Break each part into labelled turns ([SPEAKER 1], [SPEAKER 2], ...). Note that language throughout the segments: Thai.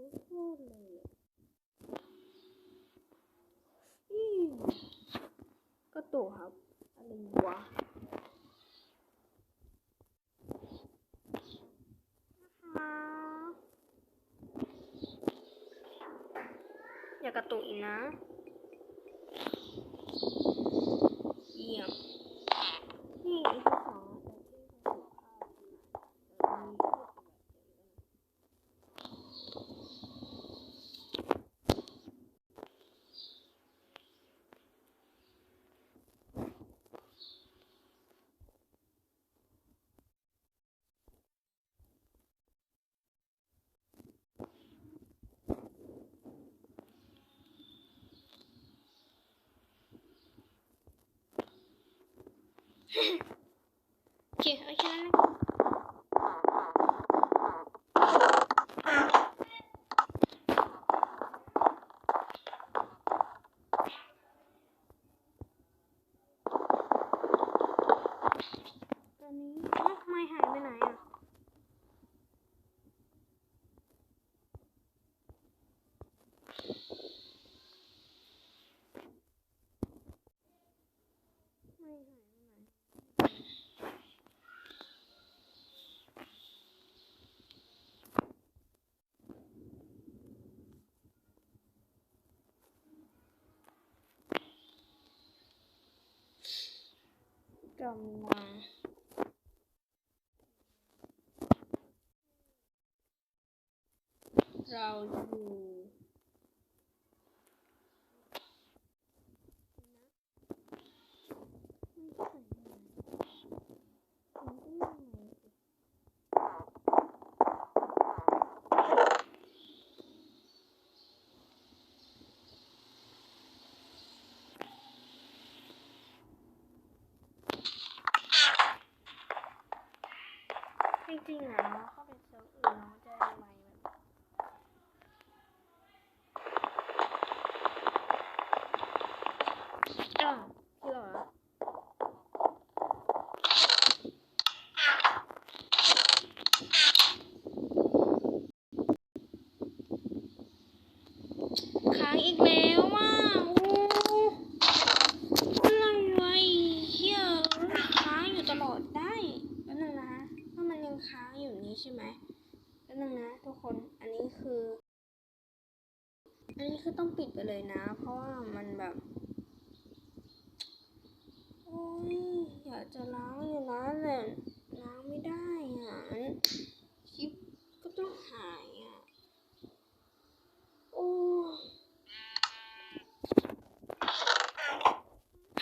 [SPEAKER 1] ไม่พูดเลยอะอีก็ตุกครับ อะไรวะนะคะอย่ากระตุกอีกนะ เยี่ยม นี่อีกสองแต่ที่เขาบอกข้าวกินอะแต่มีพูดแบบเดี๋ยวนะ โอเคเอาแค่นั้นนะอันนี้เอ้าไม่หายไปไหนอะ ไม่หายไปไหน กำลังเจริงๆอะเราเข้าไปเซิร์ฟอื่นน้องจะได้ไหมแบบอ้าวพี่เหรอ ค้างอีกแล้วอะโอ้อะไรวะไอ้เฮียค้างอยู่ตลอดได้แป๊บนึงนะถ้ามันยังค้างอยู่นี้ใช่ไหมแป๊บนึงนะทุกคน อันนี้คือ อันนี้ คือต้องปิดไปเลยนะ เพราะว่ามันแบบโอ้ยอยากจะล้างอยู่นะแต่ล้างไม่ได้อะคลิปก็ต้องหายอะโอ้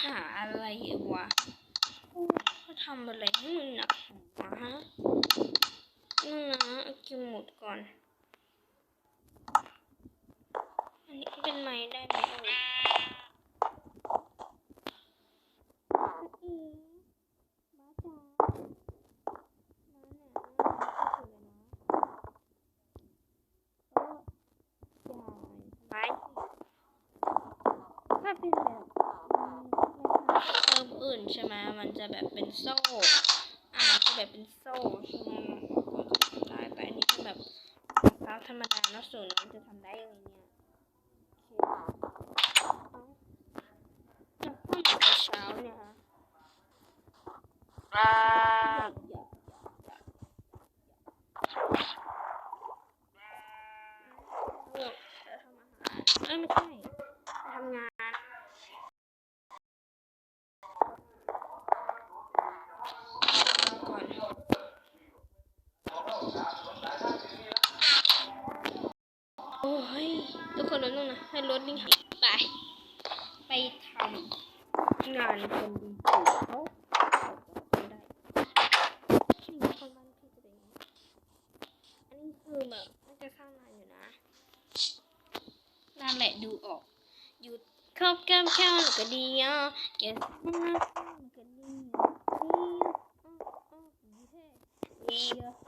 [SPEAKER 1] หาอะไรวะโอ้เขาทำอะไรให้มันหนักหัวฮะนั่นนะกินหมดก่อน อันนี้ เป็นไม้ได้ไหมเอ่ยมาจ๋าบ้าเนี่ยน่าถ้าเป็นแบบเพิ่มอื่นใช่ไหมมันจะแบบเป็นโซ่ อ่าจะแบบเป็นโซ่ใช่ไหมก็จะทำได้แต่อันนี้คือแบบมะพร้าวธรรมดาเนอะส่วนมันจะทำได้ยังไงเนี่ย โอ นคนดีถูกเขาไม่ได้นี่คนบ้านพี่จะเป็นไงอันนี้คือแบบน่าจะสร้างงานอยู่นะนั่นแหละดูออกอยู่คบกับแค่หนูก็ดีอะเก็บมาหนูก็ดีดีอะอ๋อดีแท้ดีอะ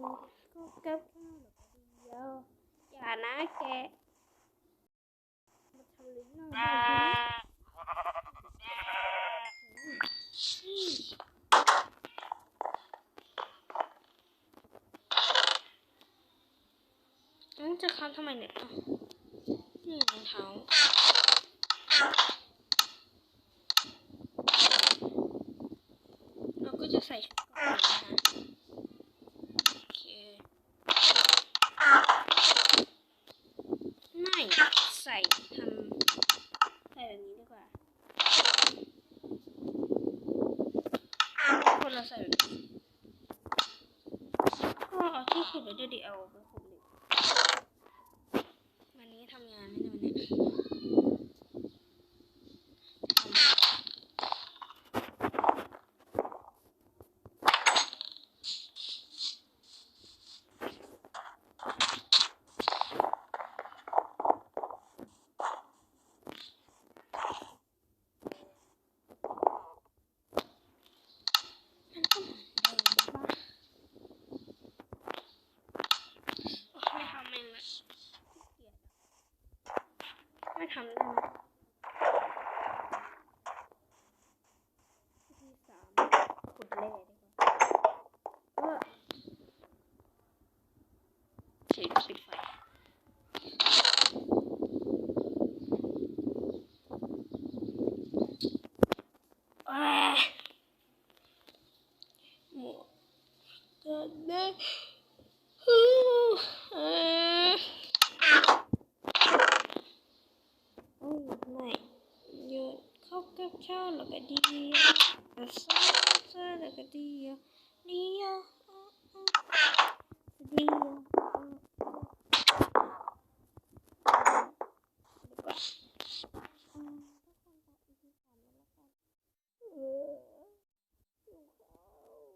[SPEAKER 1] อยู่ก็กับข้าวหรอกเดียวอย่านะแกมาทำลิ้นหน่อยด้ไหมอืมจะค้ำทำไมเนี่ยนี่รองเท้าเราก็จะใส่ชุดก่อนนะคะ โอเค ไม่ใส่ทำใส่แบบนี้ดีกว่าคน เราใส่แบบนี้ก็เอาที่ขุดไว้ด้วยดิเอาไปขุดเหล็กวันนี้ทำงานไม่ได้วันนี้ทำมันก็เหมือนเดิมปะโอ๊ยไม่ทำเองละขี้เกียจอะไม่ทำได้ไหมวิธีสามขุดแร่ดีกว่าเออปิดปิดไฟเอ้ยหมดกันนะฮู้